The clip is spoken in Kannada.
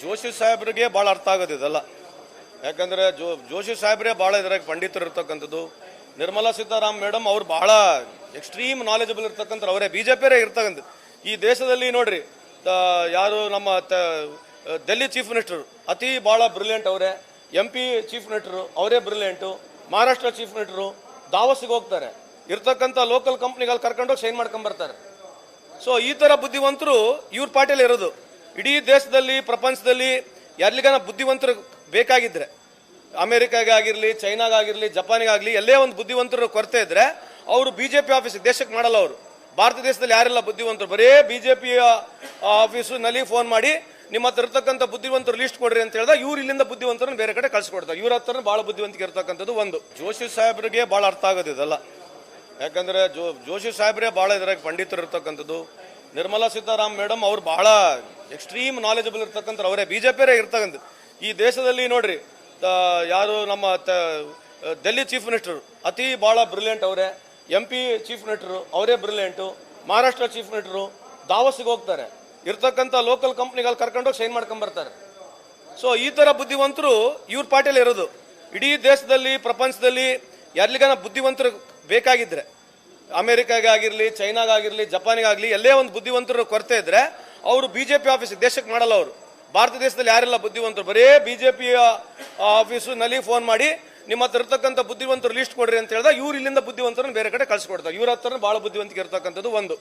ಜೋಶಿ ಸಾಹೇಬ್ರಿಗೆ ಭಾಳ ಅರ್ಥ ಆಗೋದು ಇದೆಲ್ಲ. ಯಾಕಂದ್ರೆ ಜೋ, ಜೋಶಿ ಸಾಹೇಬ್ರೇ ಭಾಳ ಇದ್ರಾಗ ಪಂಡಿತರು ಇರ್ತಕ್ಕಂಥದ್ದು. ನಿರ್ಮಲಾ ಸೀತಾರಾಮ್ ಮೇಡಮ್ ಅವ್ರು ಬಹಳ ಎಕ್ಸ್ಟ್ರೀಮ್ ನಾಲೆಜಬಲ್ ಇರ್ತಕ್ಕಂಥ ಅವರೇ ಬಿಜೆಪಿಯರೇ ಇರ್ತಕ್ಕಂಥ ಈ ದೇಶದಲ್ಲಿ ನೋಡ್ರಿ ಯಾರು ನಮ್ಮ ಡೆಲ್ಲಿ ಚೀಫ್ ಮಿನಿಸ್ಟರ್, ಅತಿ ಭಾಳ ಬ್ರಿಲಿಯಂಟ್ ಅವರೇ. ಎಂ ಪಿ ಚೀಫ್ ಮಿನಿಸ್ಟರು, ಅವರೇ ಬ್ರಿಲಿಯಂಟು ಮಹಾರಾಷ್ಟ್ರ ಚೀಫ್ ಮಿನಿಸ್ಟರು, ದಾವಸಿಗೆ ಹೋಗ್ತಾರೆ. ಇರ್ತಕ್ಕಂಥ ಲೋಕಲ್ ಕಂಪ್ನಿಗಳು ಕರ್ಕೊಂಡೋಗಿ ಸೈನ್ ಮಾಡ್ಕೊಂಡ್ ಬರ್ತಾರೆ. ಸೊ ಈ ಥರ ಬುದ್ಧಿವಂತರು ಇವ್ರ ಪಾರ್ಟಿಯಲ್ಲಿ ಇರೋದು. ಇಡೀ ದೇಶದಲ್ಲಿ, ಪ್ರಪಂಚದಲ್ಲಿ ಎಲ್ಲಿಗಾನ ಬುದ್ಧಿವಂತರು ಬೇಕಾಗಿದ್ರೆ ಅಮೆರಿಕಾಗೆ ಚೈನಾಗಾಗಿರಲಿ ಆಗಲಿ ಎಲ್ಲೇ ಒಂದು ಬುದ್ಧಿವಂತರು ಕೊರತೆ ಇದ್ರೆ, ಅವರು ಬಿಜೆಪಿ ಆಫೀಸ್ ದೇಶಕ್ಕೆ ಮಾಡಲ್ಲ ಅವರು. ಭಾರತ ದೇಶದಲ್ಲಿ ಯಾರೆಲ್ಲ ಬುದ್ಧಿವಂತರು? ಬರೇ ಆಫೀಸು ನಲ್ಲಿ ಫೋನ್ ಮಾಡಿ, ನಿಮ್ಮ ಹತ್ರ ಇರ್ತಕ್ಕಂಥ ಬುದ್ಧಿವಂತರು ಲಿಸ್ಟ್ ಕೊಡ್ರಿ ಅಂತ ಹೇಳಿದಾಗ ಇವ್ರು ಇಲ್ಲಿಂದ ಬುದ್ಧಿವಂತರನ್ನು ಬೇರೆ ಕಡೆ ಕಳ್ಸಿಕೊಡ್ತಾರೆ. ಇವ್ರ ಹತ್ರ ಭಾಳ ಬುದ್ಧಿವಂತಿಕೆ ಇರ್ತಕ್ಕಂಥದ್ದು ಒಂದು. ಜೋಶಿ ಸಾಹೇಬ್ರಿಗೆ ಭಾಳ ಅರ್ಥ ಆಗೋದು ಇದೆಲ್ಲ. ಯಾಕಂದ್ರೆ ಜೋ, ಜೋಶಿ ಸಾಹೇಬ್ರೇ ಭಾಳ ಇದ್ರಾಗ ಪಂಡಿತರು ಇರ್ತಕ್ಕಂಥದ್ದು. ನಿರ್ಮಲಾ ಸೀತಾರಾಮ್ ಮೇಡಮ್ ಅವ್ರು ಬಹಳ ಎಕ್ಸ್ಟ್ರೀಮ್ ನಾಲೆಜಬಲ್ ಇರ್ತಕ್ಕಂಥ ಅವರೇ ಬಿ ಜೆ ಪಿರೇ ಇರ್ತಕ್ಕಂಥ ಈ ದೇಶದಲ್ಲಿ ನೋಡ್ರಿ ಯಾರು ನಮ್ಮ ಡೆಲ್ಲಿ ಚೀಫ್ ಮಿನಿಸ್ಟರ್ ಅತಿ ಭಾಳ ಬ್ರಿಲಿಯಂಟ್ ಅವರೇ. ಎಂ ಪಿ ಚೀಫ್ ಮಿನಿಸ್ಟರು ಅವರೇ ಬ್ರಿಲಿಯಂಟು ಮಹಾರಾಷ್ಟ್ರ ಚೀಫ್ ಮಿನಿಸ್ಟರು ದಾವಸ್ಗೆ ಹೋಗ್ತಾರೆ. ಇರ್ತಕ್ಕಂಥ ಲೋಕಲ್ ಕಂಪ್ನಿಗಳು ಕರ್ಕೊಂಡೋಗಿ ಸೈನ್ ಮಾಡ್ಕೊಂಬರ್ತಾರೆ ಸೊ ಈ ಥರ ಬುದ್ಧಿವಂತರು ಇವ್ರ ಪಾರ್ಟಿಯಲ್ಲಿ ಇರೋದು. ಇಡೀ ದೇಶದಲ್ಲಿ, ಪ್ರಪಂಚದಲ್ಲಿ ಎಲ್ಲಿಗಾನ ಬುದ್ಧಿವಂತರು ಬೇಕಾಗಿದ್ರೆ ಅಮೆರಿಕಾಗೆ ಆಗಿರಲಿ ಚೈನಾಗಾಗಿರಲಿ, ಜಪಾನಿಗಾಗಲಿ, ಎಲ್ಲೇ ಒಂದು ಬುದ್ಧಿವಂತರು ಕೊರತೆ ಇದ್ರೆ ಅವರು ಬಿ ಜೆ ಪಿ ಆಫೀಸ್, ದೇಶಕ್ಕೆ ಮಾಡಲ್ಲ ಅವರು. ಭಾರತ ದೇಶದಲ್ಲಿ ಯಾರೆಲ್ಲ ಬುದ್ಧಿವಂತರು? ಬರೇ ಬಿಜೆಪಿ ಆಫೀಸು ನಲ್ಲಿ ಫೋನ್ ಮಾಡಿ, ನಿಮ್ಮ ಹತ್ರ ಇರ್ತಕ್ಕಂಥ ಬುದ್ಧಿವಂತರು ಲಿಸ್ಟ್ ಕೊಡ್ರಿ ಅಂತ ಹೇಳಿದಾಗ ಇವ್ರು ಇಲ್ಲಿಂದ ಬುದ್ಧಿವಂತರನ್ನು ಬೇರೆ ಕಡೆ ಕಳಿಸ್ಕೊಡ್ತಾರೆ. ಇವ್ರ ಹತ್ರ ಭಾಳ ಬುದ್ಧಿವಂತಿಕೆ ಇರ್ತಕ್ಕಂಥದ್ದು ಒಂದು.